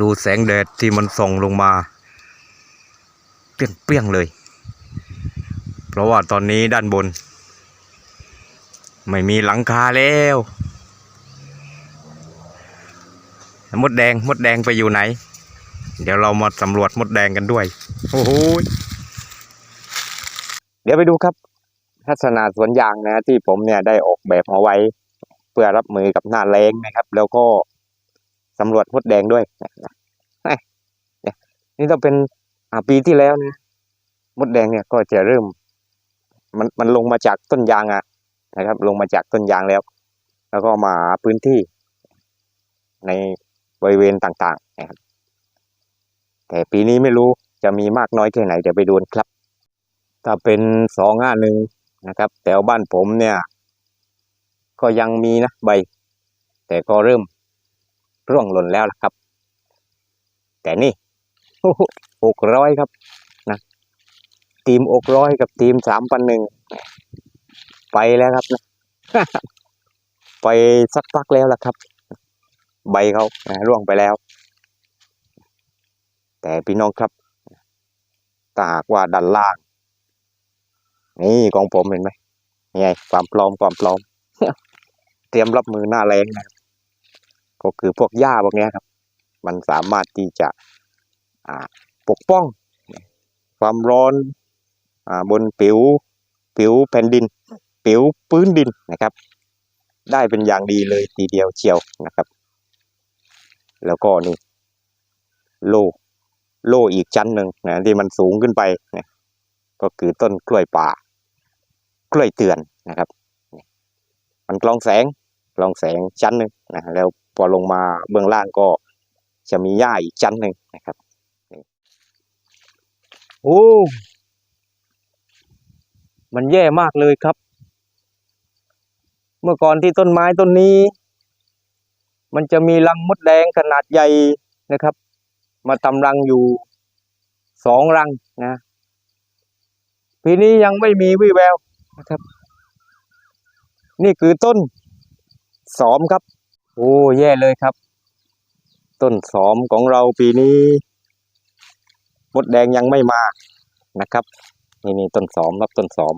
ดูแสงแดดที่มันส่องลงมา เปรี้ยงๆเลย เพราะว่าตอนนี้ด้านบน ไม่มีหลังคาแล้วมดแดงมดแดงไปอยู่ไหน เดี๋ยวเรามาสำรวจมดแดงกันด้วย โอ้โหเดี๋ยวไปดูครับทัศนาสวนยางนะที่ผมเนี่ยได้ออกแบบเอาไว้ เพื่อรับมือกับหน้าแรงนะครับ แล้วก็ สำรวจมดแดงด้วยนี่ต้องเป็นปีที่แล้วนะมดแดงเนี่ยก็จะเริ่ม มันมันลงมาจากต้นยางอะนะครับ ลงมาจากต้นยางแล้ว แล้วก็มาพื้นที่ ในบริเวณต่างๆนะครับแต่ปีนี้ไม่รู้จะมีมากน้อยแค่ไหนเดี๋ยวไปดูนครับ ถ้าเป็นสองห้าหนึ่งนะครับแถวบ้านผมเนี่ย ก็ยังมีนะใบ แต่ก็เริ่ม ร่วงหล่นแล้วล่ะครับ แต่นี่หกร้อยครับนะทีมอกร้อยกับทีมสามพันหนึ่งไปแล้วครับนะไปสักพักแล้วล่ะครับ ใบเขานะร่วงไปแล้ว แต่พี่น้องครับถ้าหากว่าด้านล่าง นี่ของผมเห็นไหมนี่ไงความปลอมความปลอม เตรียมรับมือหน้าแรงนะ ก็คือพวกหญ้าพวกนี้ครับ มันสามารถที่จะปกป้อง ความร้อนอ่าบนผิวผิวแผ่นดิน ผิวพื้นดินนะครับ ได้เป็นอย่างดีเลยทีเดียวเชียวนะครับ แล้วก็นี่โลโลอีกชั้นหนึ่งนะที่มันสูงขึ้นไปนะก็คือต้นกล้วยป่ากล้วยเตือนนะครับ มันกรองแสงกรองแสงชั้นหนึ่งนะแล้ว พอลงมาเบื้องล่างก็จะมีหญ้าอีกชั้นหนึ่งนะครับโอ้มันแย่มากเลยครับ เมื่อก่อนที่ต้นไม้ต้นนี้ มันจะมีรังมดแดงขนาดใหญ่นะครับ มาทำรังอยู่สองรังนะปีนี้ยังไม่มีวี่แววนะครับ นี่คือต้นสอมครับ โอ้แย่เลยครับ ต้นสอมของเราปีนี้มดแดงยังไม่มานะครับ นี่นี่ต้นสอมครับต้นสอม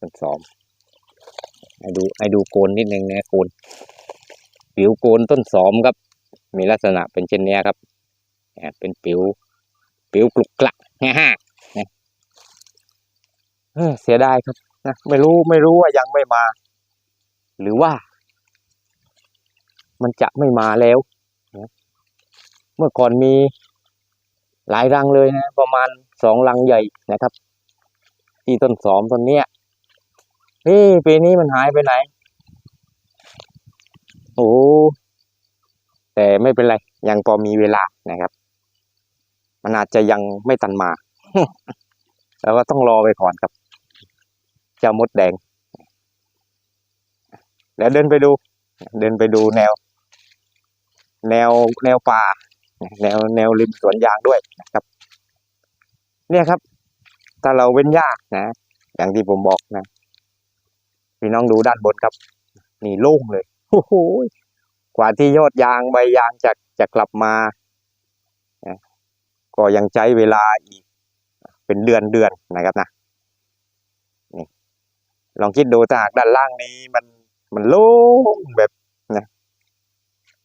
ต้นสอมให้ดูให้ดูโคนนิดนึงนะโคนผิวโคนต้นสอมครับ มีลักษณะเป็นเช่นนี้ครับเป็นผิวผิวกลุกกลักฮ่าฮ่านะเอ้เสียดายครับนะไม่รู้ไม่รู้ว่ายังไม่มา หรือว่า มันจะไม่มาแล้วนะเมื่อก่อนมีหลายรังเลยนะประมาณสองรังใหญ่นะครับที่ต้นสอมต้นเนี้ยนี่ปีนี้มันหายไปไหน โอ้แต่ไม่เป็นไร ยังพอมีเวลานะครับ มันอาจจะยังไม่ตันมา แล้วก็ต้องรอไปก่อนครับเจ้ามดแดง แล้วเดินไปดู เดินไปดูแนว แนวแนวป่าแนวแนวริมสวนยางด้วยนะครับ เนี่ยครับ ถ้าเราเว้นหญ้านะ อย่างที่ผมบอกนะพี่น้องดูด้านบนครับ นี่โล่งเลยโอ้โหกว่าที่ยอดยางใบยางจะจะกลับมาก็ยังใช้เวลาอีก เป็นเดือนเดือนนะครับนะนี่ลองคิดดูถ้าหากด้านล่างนี้มันมันโล่งแบบ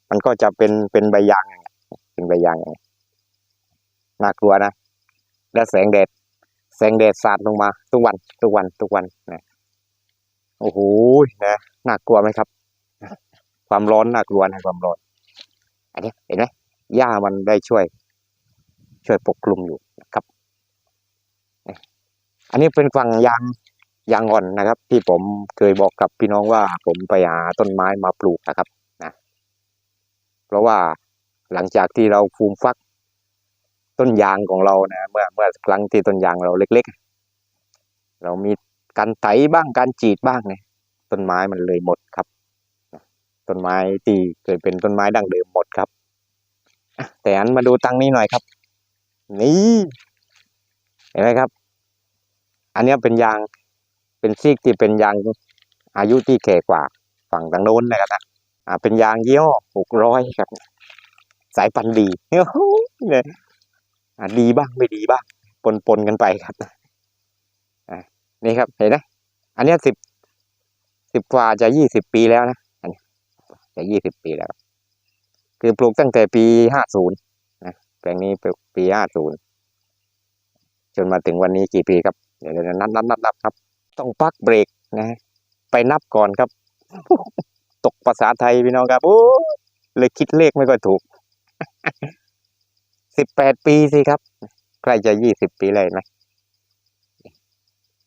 มันก็จะเป็นเป็นใบยางอย่างเงี้ยเป็นใบยางอย่างเงี้ยน่ากลัวนะและแสงแดด แสงแดดสาดลงมาทุกวันทุกวันทุกวันนะโอ้โหนะน่ากลัวไหมครับ ความร้อนน่ากลัวนะความร้อน อันนี้เห็นไหมหญ้ามันได้ช่วย ช่วยปกคลุมอยู่นะครับ อันนี้เป็นฝั่งยางยางอ่อนนะครับ ที่ผมเคยบอกกับพี่น้องว่าผมไปหาต้นไม้มาปลูกนะครับ เพราะว่าหลังจากที่เราฟูมฟักต้นยางของเรานะเมื่อเมื่อครั้งที่ต้นยางเราเล็ก ๆ เรามีการไถบ้างการจีดบ้างเนี่ยต้นไม้มันเลยหมดครับต้นไม้ที่เคยเป็นต้นไม้ดั้งเดิมหมดครับแต่อันมาดูตังนี้หน่อยครับ นี่เห็นไหมครับ อันนี้เป็นยางเป็นซีกที่เป็นยางอายุที่แก่กว่าฝั่งทางโน้นนะครับนะ อ่าเป็นยางยี่ห้อหกร้อยครับ สายพันธุ์ดีเนี่ยอะดีบ้างไม่ดีบ้างปนปนกันไปครับอะนี่ครับเห็นไหมอันนี้สิบสิบกว่าจะยี่สิบปีแล้วนะอันนี้จะยี่สิบปีแล้ว คือปลูกตั้งแต่ปีห้าศูนย์นะแปลงนี้ปีห้าศูนย์จนมาถึงวันนี้กี่ปีครับเดี๋ยวเดี๋ยวนับนับนับนับครับ ต้องพักเบรกนะ ไปนับก่อนครับ ตกภาษาไทยพี่น้องครับโอ้เลยคิดเลขไม่ค่อยถูกสิบแปดปีสิครับ ใกล้จะยี่สิบปีเลยไหม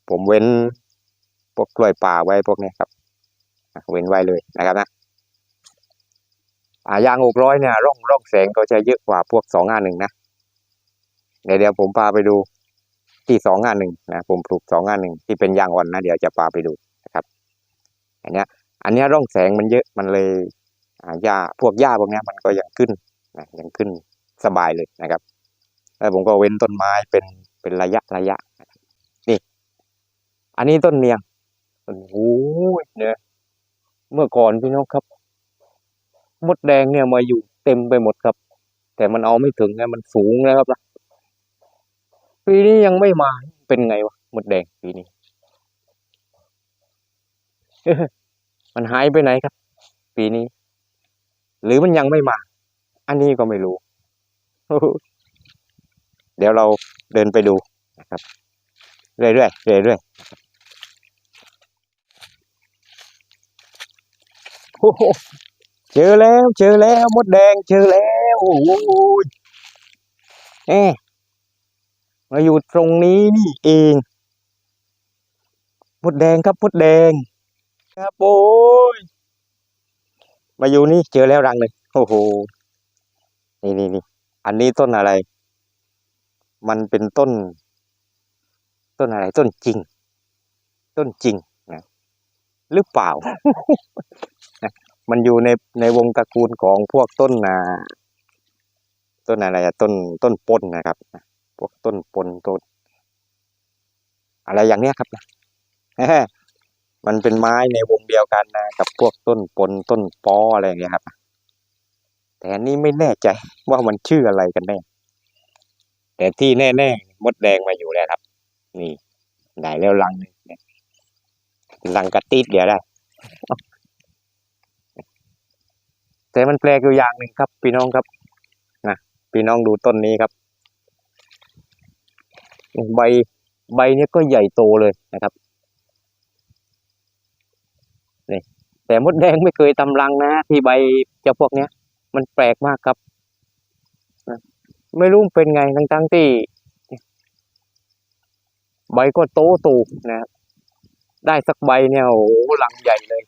ผมเว้นพวกกล้วยป่าไว้พวกนี้ครับ เว้นไว้เลยนะครับนะอายางหกร้อยเนี่ย ร่องร่องแสงก็จะเยอะกว่าพวกสองห้าหนึ่งนะเดี๋ยวเดี๋ยวผมพาไปดูที่สองห้าหนึ่งนะผมปลูกสองห้าหนึ่งที่เป็นยางอ่อนนะเดี๋ยวจะพาไปดูนะครับ อันเนี้ย อันนี้ร่องแสงมันเยอะมันเลยหญ้าพวกหญ้าพวกนี้มันก็ยังขึ้นนะยังขึ้นสบายเลยนะครับ แล้วผมก็เว้นต้นไม้เป็นเป็นระยะระยะ นี่ อันนี้ต้นเนียงโอ้โหเนี่ยเมื่อก่อนพี่น้องครับ มดแดงเนี่ยมาอยู่เต็มไปหมดครับ แต่มันเอาไม่ถึงไงมันสูงนะครับนะปีนี้ยังไม่มาเป็นไงวะมดแดงปีนี้ มันหายไปไหนครับ ปีนี้ หรือมันยังไม่มา อันนี้ก็ไม่รู้ เดี๋ยวเราเดินไปดูนะครับ เรื่อยๆเรื่อยๆโอ้โหเจอแล้วเจอแล้วมดแดงเจอแล้วโอ้โหเอ๊ะมาอยู่ตรงนี้นี่เองมดแดงครับมดแดง ครับโอ้ยมาอยู่นี่เจอแล้วรังเลยโอ้โหนี่นี่นี่อันนี้ต้นอะไร มันเป็นต้น ต้นอะไร ต้นจริง ต้นจริงนะหรือเปล่า มันอยู่ในในวงตระกูลของพวกต้นนาต้นอะไรต้นต้นปนนะครับพวกต้นปนต้นอะไรอย่างเนี้ยครับ มันเป็นไม้ในวงเดียวกันนะกับพวกต้นปนต้นปออะไรเงี้ยครับ แต่นี้ไม่แน่ใจว่ามันชื่ออะไรกันแน่ แต่ที่แน่ๆมดแดงมาอยู่แล้วครับ นี่ได้แล้วรังหนึ่งเนี่ยรังกระติดเดี๋ยวได้ แต่มันแปลกอยู่อย่างหนึ่งครับ พี่น้องครับนะพี่น้องดูต้นนี้ครับใบใบเนี้ยก็ใหญ่โตเลยนะครับ แต่มดแดงไม่เคยทำรังนะที่ใบเจ้าพวกเนี้ย มันแปลกมากครับไม่รู้เป็นไงทั้งทั้งๆที่ ใบก็โตตูนะครับได้สักใบเนี่ยโอ้โหรังใหญ่เลย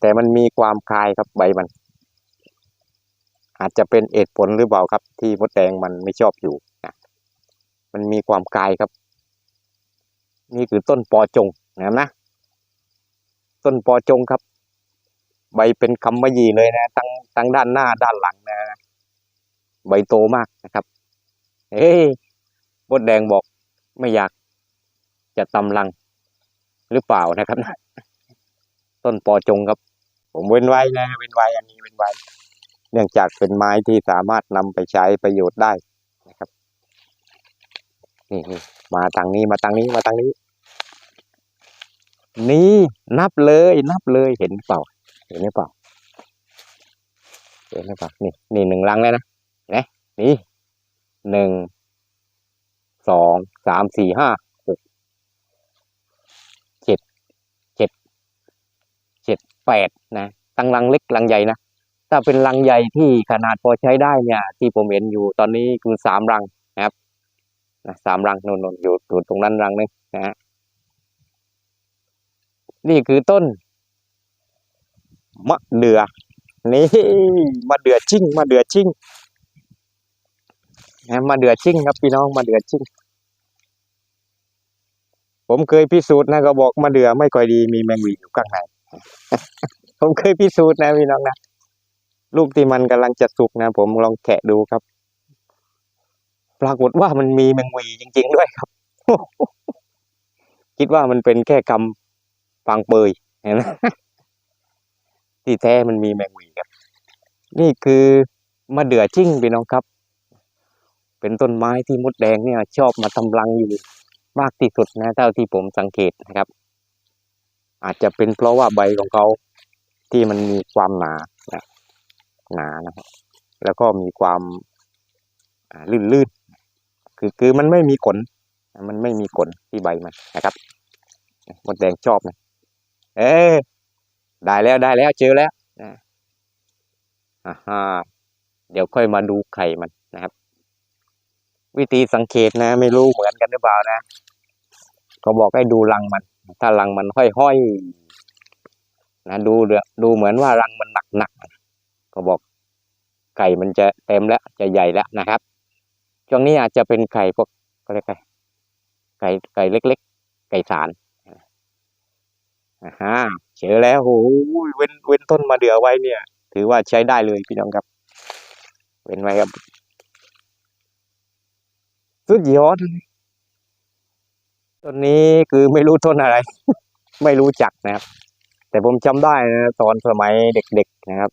แต่มันมีความคลายครับใบมัน อาจจะเป็นเอดผลหรือเปล่าครับ ที่มดแดงมันไม่ชอบอยู่นะมันมีความคายครับ นี่คือต้นปอจงนะครับนะ ต้นปอจงครับ ใบเป็นคำมะยี่เลยนะทั้งทั้งด้านหน้าด้านหลังนะใบโตมากนะครับเฮ้ยมดแดงบอกไม่อยากจะตำลังหรือเปล่านะครับต้นปอจงครับ ผมเว้นไว้นะเว้นไว้อันนี้เว้นไว้ เนื่องจากเป็นไม้ที่สามารถนำไปใช้ประโยชน์ได้นะครับนี่นี่มาทางนี้มาทางนี้มาทางนี้ นี่นับเลยนับเลยเห็นเปล่า เห็นหรือเปล่าเห็นหรือเปล่านี่นี่หนึ่งลังแล้วนะเห็นไหมนี่หนึ่งสองสามสี่ห้าหกเจ็ดเจ็ดเจ็ดแปดนะตั้งลังเล็กลังใหญ่นะถ้าเป็นลังใหญ่ที่ขนาดพอใช้ได้เนี่ย ที่ผมเห็นอยู่ตอนนี้คือสามรังนะครับนะสามรังนนนอยู่อยู่ตรงนั้นรังหนึงนะฮะ นี่คือต้น มะเดือนี่มะเดือชิ่งมะเดือชิ่งนะมะเดือชิ่งครับพี่น้องมะเดือชิ่งผมเคยพิสูจน์นะก็บอกมะเดือไม่ค่อยดีมีแมงวีอยู่ข้างในผมเคยพิสูจน์นะพี่น้องนะลูกที่มันกำลังจะสุกนะ ผมลองแกะดูครับ ปรากฏว่ามันมีแมงวีจริง ๆ ด้วยครับ คิดว่ามันเป็นแค่คำ ฟังเปยเห็นไหมที่แท้มันมีแมงวีครับ นี่คือมะเดื่อจิ้งพี่น้องครับ เป็นต้นไม้ที่มดแดงเนี่ย ชอบมาทำรังอยู่มากที่สุดนะเท่าที่ผมสังเกตนะครับ อาจจะเป็นเพราะว่าใบของเขาที่มันมีความหนานะหนานะครับแล้วก็มีความอ่าลื่นๆคือคือมันไม่มีขน มันไม่มีขนที่ใบมันนะครับมดแดงชอบนะ เอ๊ะได้แล้วได้แล้วเจอแล้วนะอ่าฮะเดี๋ยวค่อยมาดูไข่มันนะครับ วิธีสังเกตนะ ไม่รู้เหมือนกันหรือเปล่านะเขาบอกให้ดูรังมัน ถ้ารังมันห้อยๆนะดูเดือดูเหมือนว่ารังมันหนักๆเขาบอกไก่มันจะเต็มแล้วจะใหญ่แล้วนะครับช่วงนี้อาจจะเป็นไข่พวกก็เรียกไก่ไก่ไก่เล็ก ๆ ไก่สาร อ่าฮะเจอแล้วโอ้โหเว้นเว้นต้นมาเดือไว้เนี่ย ถือว่าใช้ได้เลยพี่น้องครับ เว้นไว้ครับ สุดยอดต้นนี้คือไม่รู้ต้นอะไร ไม่รู้จักนะครับ แต่ผมจำได้นะตอนสมัยเด็กๆนะครับ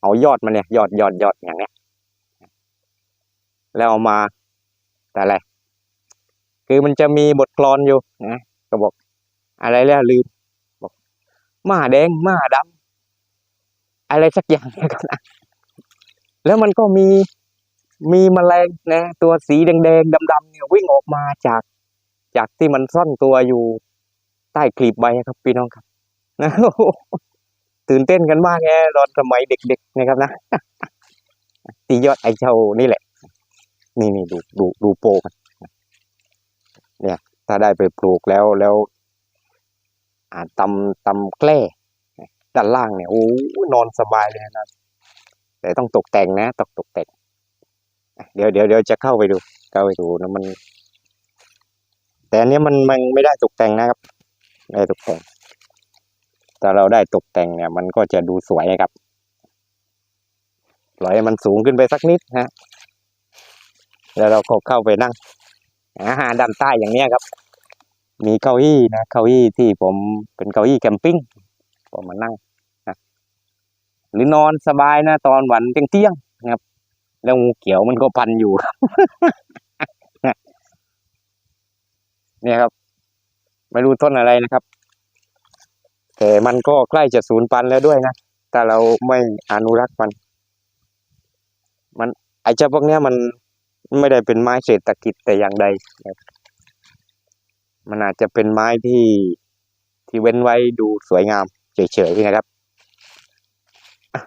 เอายอดมันเนี่ย ยอดยอดยอดอย่างเนี้ยแล้วเอามาแต่อะไร คือมันจะมีบทกลอนอยู่นะก็บอก อะไรแล้วลืม หมาแดงหมาดำอะไรสักอย่างนี่ยก็นะแล้วมันก็มีมีแมลงนะ ตัวสีแดงๆดำๆเนี่ยวิ่งออกมาจาก จากที่มันซ่อนตัวอยู่ใต้กลีบใบครับพี่น้องครับนะตื่นเต้นกันมากแงตอนสมัยเด็กๆนะครับนะตียอดไอเจ้านี่แหละ นี่นี่ดูดูดูโปมันเนี่ย ถ้าได้ไปปลูกแล้วแล้ว ตำตำแกล้ด้านล่างเนี่ยโอ้นอนสบายเลยนะแต่ต้องตกแต่งนะตกตกแต่งเดี๋ยวเดี๋ยวเดี๋ยวจะเข้าไปดู เข้าไปดูนะมัน แต่อันเนี้ยมันมันไม่ได้ตกแต่งนะครับไม่ได้ตกแต่งแต่เราได้ตกแต่งเนี่ย มันก็จะดูสวยครับปล่อยให้มันสูงขึ้นไปสักนิดฮะแล้วเราก็เข้าไปนั่งอาหารด้านใต้อย่างเนี้ยครับ มีเก้าอี้นะเก้าอี้ที่ผมเป็นเก้าอี้แคมปิ้งผมมานั่งนะหรือนอนสบายนะตอนวันเที่ยงๆนะครับ แล้วงูเขียวมันก็พันอยู่เนี่ยครับ ไม่รู้ต้นอะไรนะครับ แต่มันก็ใกล้จะสูญพันธุ์แล้วด้วยนะถ้าเราไม่อนุรักษ์มัน มันไอ้เจ้าพวกเนี้ยมันไม่ได้เป็นไม้เศรษฐกิจแต่อย่างใดนะครับ มันอาจจะเป็นไม้ที่ที่เว้นไว้ดูสวยงามเฉยๆนะครับ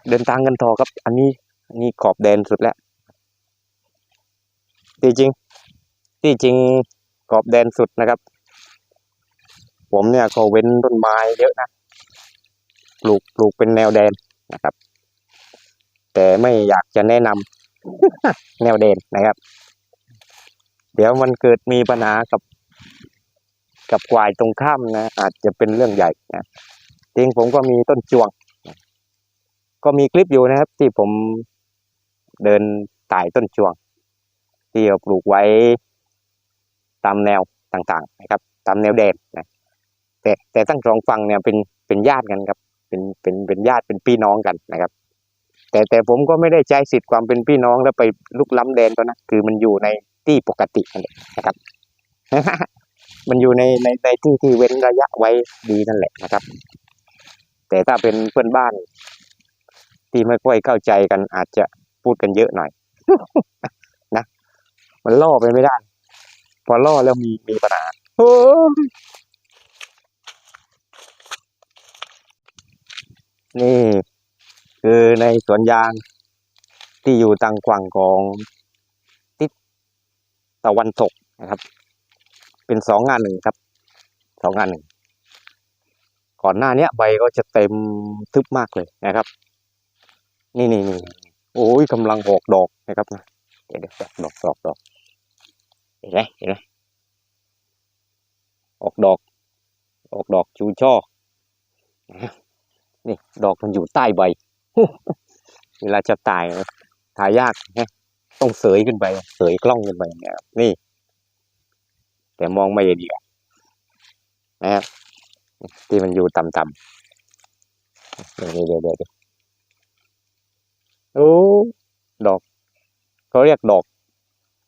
เดินทางกันต่อครับ อันนี้อันนี้ขอบแดนสุดแล้วที่จริง ที่จริงขอบแดนสุดนะครับ ผมเนี่ยก็เว้นต้นไม้เยอะนะปลูกปลูกเป็นแนวแดนนะครับ แต่ไม่อยากจะแนะนำแนวแดนนะครับ เดี๋ยวมันเกิดมีปัญหากับ กับควายตรงข้ามนะ อาจจะเป็นเรื่องใหญ่นะจริงผมก็มีต้นจวง ก็มีคลิปอยู่นะครับ ที่ผมเดินไต่ต้นจวง ที่เราปลูกไว้ตามแนวต่างๆ นะครับ ตามแนวแดนนะแต่แต่ทั้งสองฝั่งเนี่ยเป็นเป็นญาติกันครับ เป็นเป็นเป็นญาติเป็นพี่น้องกันนะครับ แต่แต่ผมก็ไม่ได้ใช้สิทธิ์ความเป็นพี่น้องแล้วไปลุกล้ำแดนเขานะคือมันอยู่ในที่ปกตินะครับ มันอยู่ในในในที่ที่เว้นระยะไว้ดีนั่นแหละนะครับ แต่ถ้าเป็นเพื่อนบ้าน ที่ไม่ค่อยเข้าใจกันอาจจะพูดกันเยอะหน่อยนะมันล่อไปไม่ได้ พอล่อแล้วมีมีปัญหาโอ้นี่คือในสวนยางที่อยู่ทางฝั่งของทิศตะวันตกนะครับ เป็นสองงานหนึ่งครับสองงานหนึ่งก่อนหน้าเนี้ยใบก็จะเต็มทึบมากเลยนะครับ นี่นี่นี่โอ้ยกำลังออกดอกนะครับนะเดี๋ยวดี๋ยวดอกดอกดอกเห็นไหมเห็นไหมออกดอก ออกดอกชูช่อนี่ดอกมันอยู่ใต้ใบเวลาจะตายถ่ายยากนะต้องเสยขึ้นไป เสยกล้องขึ้นไปเนี่ยครับนี่ แต่มองไม่ดีอะนะครับ ที่มันอยู่ต่ำๆเดี๋ยวเดี๋ยวเดี๋ยวเดี๋ยวโอ้ดอกเขาเรียกดอก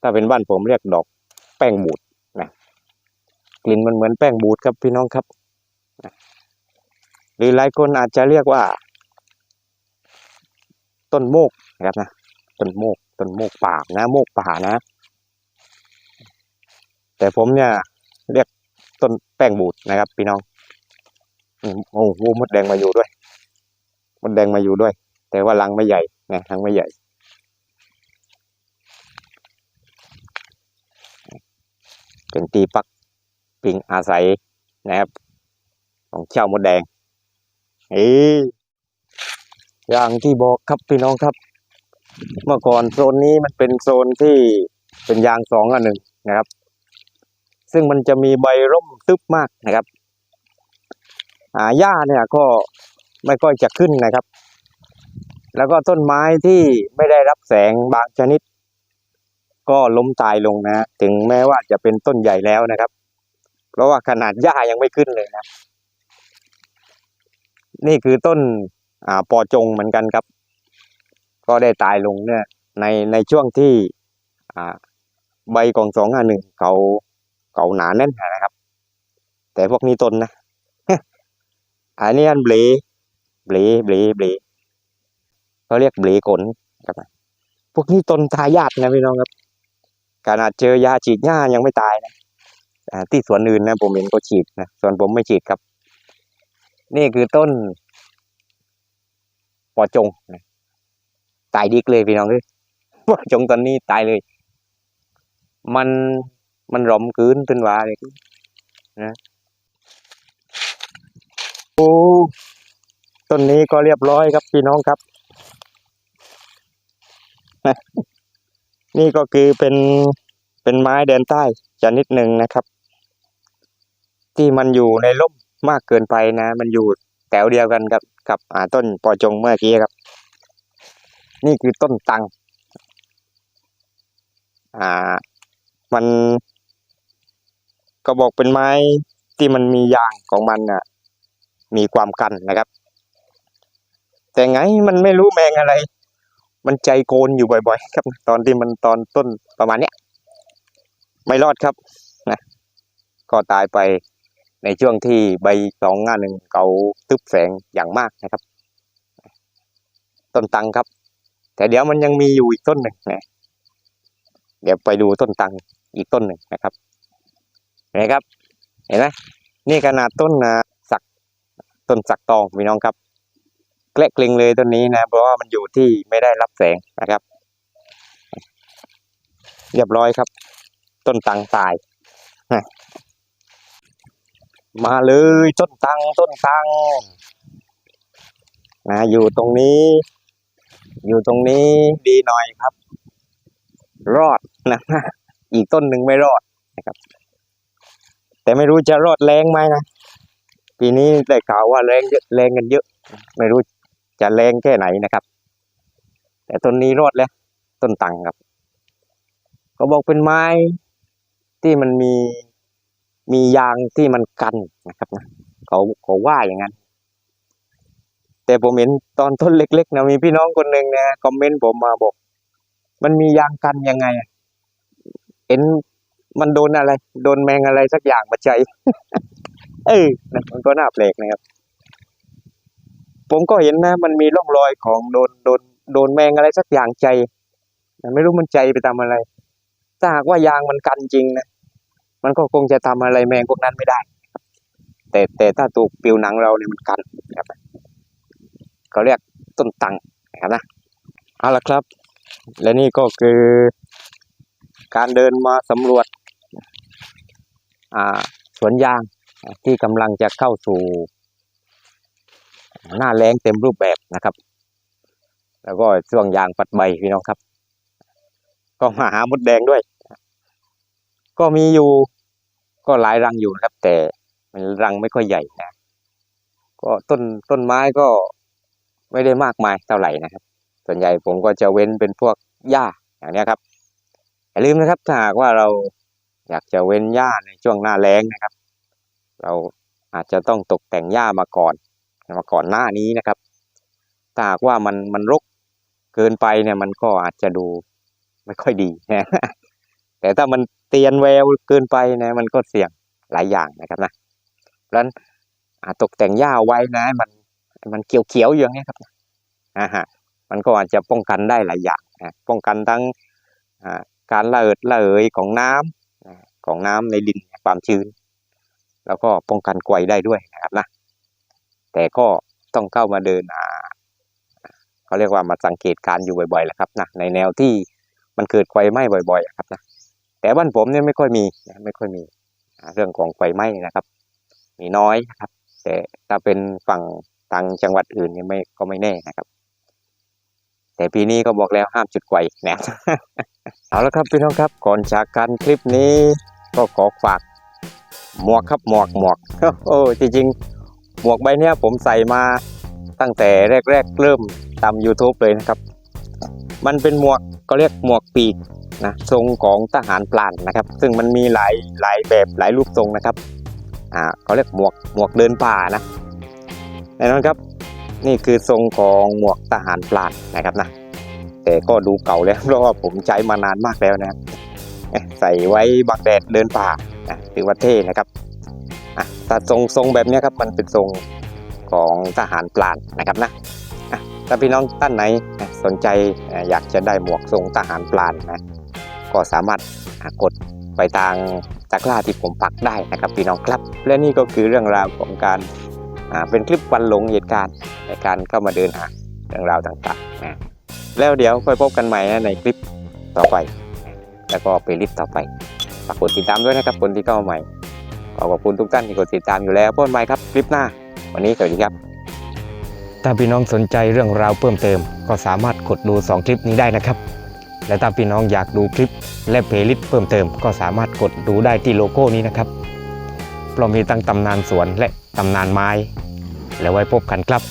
ถ้าเป็นบ้านผมเรียกดอก แป้งบูดนะกลิ่นมันเหมือนแป้งบูดครับพี่น้องครับหรือหลายคนอาจจะเรียกว่า ต้นโมกนะครับนะต้นโมกต้นโมกป่านะ โมกป่านะ แต่ผมเนี่ยเรียกต้นแป้งบูดนะครับ พี่น้องโอ้โหมดแดงมาอยู่ด้วยมดแดงมาอยู่ด้วย แต่ว่ารังไม่ใหญ่นะรังไม่ใหญ่เป็นตีปักปิงอาศัยนะครับ ของเจ้ามดแดงเอ้ยอย่างที่บอกครับพี่น้องครับ เมื่อก่อนโซนนี้มันเป็นโซนที่เป็นยางสองอันหนึ่งนะครับ ซึ่งมันจะมีใบร่มตึบมากนะครับอ่าหญ้าเนี่ยก็ไม่ค่อยจะขึ้นนะครับ แล้วก็ต้นไม้ที่ไม่ได้รับแสงบางชนิด ก็ล้มตายลงนะ ถึงแม้ว่าจะเป็นต้นใหญ่แล้วนะครับ เพราะว่าขนาดหญ้ายังไม่ขึ้นเลยนะนี่คือต้นอ่าปอจงเหมือนกันครับ ก็ได้ตายลงเนี่ยในในช่วงที่อ่าใบกองสองอันหนึ่งเขา เขาหนาแน่นนะครับ แต่พวกนี้ต้นนะอันนี้อันเบลเบลเบลเบลเขาเรียกเบลขนครับพวกนี้ต้นทายาทนะพี่น้องครับขนาดเจอยาฉีดหญ้ายังไม่ตายนะที่สวนอื่นนะผมเห็นก็ฉีดนะส่วนผมไม่ฉีดครับ นี่คือต้นปอจงนะตายดิกเลยพี่น้องเลยปอจงตอนนี้ตายเลย มัน มันหลอมกืนเป็นว่าเลยนะโอ้ต้นนี้ก็เรียบร้อยครับพี่น้องครับ นี่ก็คือเป็นเป็นไม้แดนใต้ชนิดหนึ่งนะครับ ที่มันอยู่ในร่มมากเกินไปนะ มันอยู่แถวเดียวกันกับกับอ่าต้นปอจงเมื่อกี้ครับ นี่คือต้นตังอ่า มัน ก็บอกเป็นไม้ที่มันมียางของมันน่ะ มีความกันนะครับ แต่ไงมันไม่รู้แมงอะไร มันใจโกนอยู่บ่อยๆ ครับ ตอนที่มันตอนต้นประมาณเนี้ยไม่รอดครับนะก็ตายไปในช่วงที่ใบสองงานหนึ่งเขาทึบแสงอย่างมากนะครับ ต้นตังครับ แต่เดี๋ยวมันยังมีอยู่อีกต้นหนึ่งนะเดี๋ยวไปดูต้นตังอีกต้นหนึ่งนะครับ นไหมครับ เห็นไหมนี่ขนาดต้นนะสักต้นสักตองพี่น้องครับแกละกลิงเลยต้นนี้นะเพราะว่ามันอยู่ที่ไม่ได้รับแสงนะครับ เรียบร้อยครับ ต้นตังตายมาเลยต้นตังต้นตังนะอยู่ตรงนี้ อยู่ตรงนี้ดีหน่อยครับ รอดนะอีกต้นหนึ่งไม่รอดนะครับ แต่ไม่รู้จะรอดแรงไหมนะปีนี้ได้ข่าวว่าแรงเยอะแรงกันเยอะ ไม่รู้จะแรงแค่ไหนนะครับ แต่ต้นนี้รอดแล้ว ต้นตังครับเขาบอกเป็นไม้ที่มันมีมียางที่มันกันนะครับนะเขาเขาว่าอย่างนั้น แต่ผมเห็นตอนต้นเล็กๆนะมีพี่น้องคนหนึ่งนะคอมเมนต์ผมมาบอก มันมียางกันยังไงเห็น มันโดนอะไร โดนแมงอะไรสักอย่างมาใจ เออนะมันก็น่าแปลกนะครับ ผมก็เห็นนะ มันมีร่องรอยของโดนโดนโดนแมงอะไรสักอย่างใจแต่ไม่รู้มันใจไปทำอะไร ถ้าหากว่ายางมันกันจริงนะ มันก็คงจะทำอะไรแมงพวกนั้นไม่ได้ แต่แต่ถ้าตัวผิวหนังเราเนี่ยมันกันนะครับเขาเรียกต้นตังนะครับนะเอาละครับ และนี่ก็คือการเดินมาสำรวจ สวนยางที่กำลังจะเข้าสู่หน้าแล้งเต็มรูปแบบนะครับ แล้วก็ช่วงยางปัดใบพี่น้องครับ ก็มาหามดแดงด้วย ก็มีอยู่ก็หลายรังอยู่ครับ แต่มันรังไม่ค่อยใหญ่นะ ก็ต้นต้นไม้ก็ไม่ได้มากมายเท่าไหร่นะครับ ส่วนใหญ่ผมก็จะเว้นเป็นพวกหญ้าอย่างนี้ครับอย่าลืมนะครับถ้าหากว่าเรา อยากจะเว้นหญ้าในช่วงหน้าแล้งนะครับ เราอาจจะต้องตกแต่งหญ้ามาก่อนมาก่อนหน้านี้นะครับถ้าหากว่ามันมันรกเกินไปเนี่ยมันก็อาจจะดูไม่ค่อยดีนะแต่ถ้ามันเตียนแววเกินไปนะมันก็เสี่ยงหลายอย่างนะครับนะเพราะฉะนั้นอ่าตกแต่งหญ้าไว้นะ มันมันเขียวๆอยู่อย่างนี้ยครับอ่าฮะมันก็อาจจะป้องกันได้หลายอย่างนะป้องกันทั้งการระเอิดระเหยของน้ำนะ ของน้ำในดินความชื้น แล้วก็ป้องกันไกวได้ด้วยนะครับนะแต่ก็ต้องเข้ามาเดินอ่าเขาเรียกว่ามาสังเกตการอยู่บ่อยๆแหละครับนะในแนวที่มันเกิดไฟไหม้บ่อยๆครับนะแต่บ้านผมเนี่ยไม่ค่อยมีนะไม่ค่อยมีเรื่องของไฟไหม้นะครับ มีน้อยนะครับ แต่ถ้าเป็นฝั่งทางจังหวัดอื่นเนี่ยไม่ก็ไม่แน่นะครับ แต่ปีนี้ก็บอกแล้วห้ามจุดไฟนะเอาละครับพี่น้องครับก่อนจากกันคลิปนี้ ก็ขอฝากหมวกครับหมวกหมวกโอ้จริงๆ หมวกใบเนี้ยผมใส่มาตั้งแต่แรก ๆ เริ่มทำ YouTube เลยนะครับ มันเป็นหมวกก็เรียกหมวกปีกนะทรงของทหารพลานนะครับ ซึ่งมันมีหลายหลายแบบหลายรูปทรงนะครับอ่าเขาเรียกหมวกหมวกเดินป่านะแน่นอนครับ นี่คือทรงของหมวกทหารพลานนะครับนะแต่ก็ดูเก่าแล้วเพราะว่าผมใช้มานานมากแล้วนะครับเอ๊ะ ใส่ไว้บักแดดเดินป่านะถือว่าเท่นะครับอะถ้าทรงทรงแบบนี้ครับมันเป็นทรงของทหารพลานนะครับนะอะถ้าพี่น้องท่านไหนสนใจอยากจะได้หมวกทรงทหารพลานนะก็สามารถกดไปทางตะกร้าที่ผมปักได้นะครับพี่น้องครับและนี่ก็คือเรื่องราวของการอ่าเป็นคลิปวันหลงเหตุการณ์ในการเข้ามาเดินหาเรื่องราวต่างๆนะแล้วเดี๋ยวค่อยพบกันใหม่ในคลิปต่อไป แล้วก็ไปลิสต์ต่อไปฝากกดติดตามด้วยนะครับคนที่เข้ามาใหม่ ขอขอบคุณทุกท่านที่กดติดตามอยู่แล้วพบกันใหม่ครับคลิปหน้า วันนี้สวัสดีครับ ถ้าพี่น้องสนใจเรื่องราวเพิ่มเติม ก็สามารถกดดู 2 คลิปนี้ได้นะครับ และถ้าพี่น้องอยากดูคลิปและเพลย์ลิสต์เพิ่มเติม ก็สามารถกดดูได้ที่โลโก้นี้นะครับเพราะมีตั้งตำนานสวนและตำนานไม้ แล้วไว้พบกันครับ